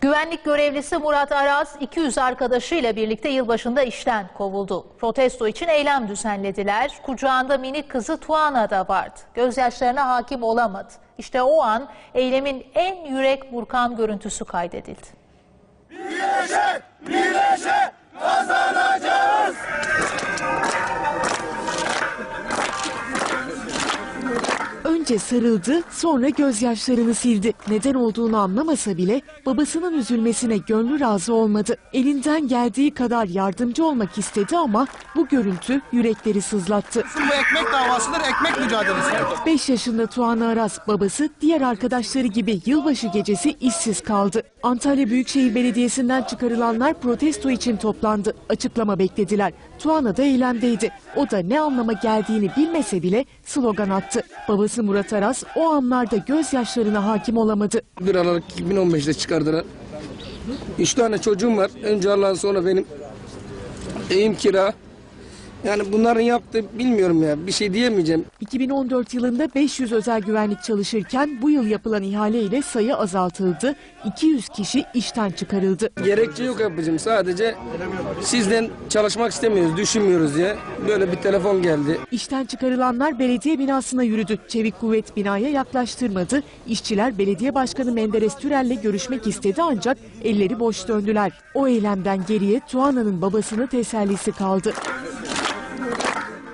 Güvenlik görevlisi Murat Araz 200 arkadaşıyla birlikte yılbaşında işten kovuldu. Protesto için eylem düzenlediler. Kucağında minik kızı Tuana da vardı. Gözyaşlarına hakim olamadı. İşte o an eylemin en yürek burkan görüntüsü kaydedildi. Önce sarıldı, sonra gözyaşlarını sildi. Neden olduğunu anlamasa bile babasının üzülmesine gönlü razı olmadı. Elinden geldiği kadar yardımcı olmak istedi ama bu görüntü yürekleri sızlattı. Bu ekmek davasıdır, ekmek mücadelesi. 5 yaşında Tuğan Aras babası diğer arkadaşları gibi yılbaşı gecesi işsiz kaldı. Antalya Büyükşehir Belediyesi'nden çıkarılanlar protesto için toplandı. Açıklama beklediler. Tuana da eylemdeydi. O da ne anlama geldiğini bilmese bile slogan attı. Babası Murat Aras o anlarda gözyaşlarına hakim olamadı. 1 Aralık 2015'te çıkardılar. Üç tane çocuğum var. Önce Allah'ın sonra benim evim kira. Yani bunların yaptığı bilmiyorum ya. Bir şey diyemeyeceğim. 2014 yılında 500 özel güvenlik çalışırken bu yıl yapılan ihaleyle sayı azaltıldı. 200 kişi işten çıkarıldı. Gerekçe yok yapacağım. Sadece sizden çalışmak istemiyoruz, düşünmüyoruz diye. Böyle bir telefon geldi. İşten çıkarılanlar belediye binasına yürüdü. Çevik kuvvet binaya yaklaştırmadı. İşçiler belediye başkanı Menderes Türel'le görüşmek istedi ancak elleri boş döndüler. O eylemden geriye Tuana'nın babasının tesellisi kaldı. Thank you.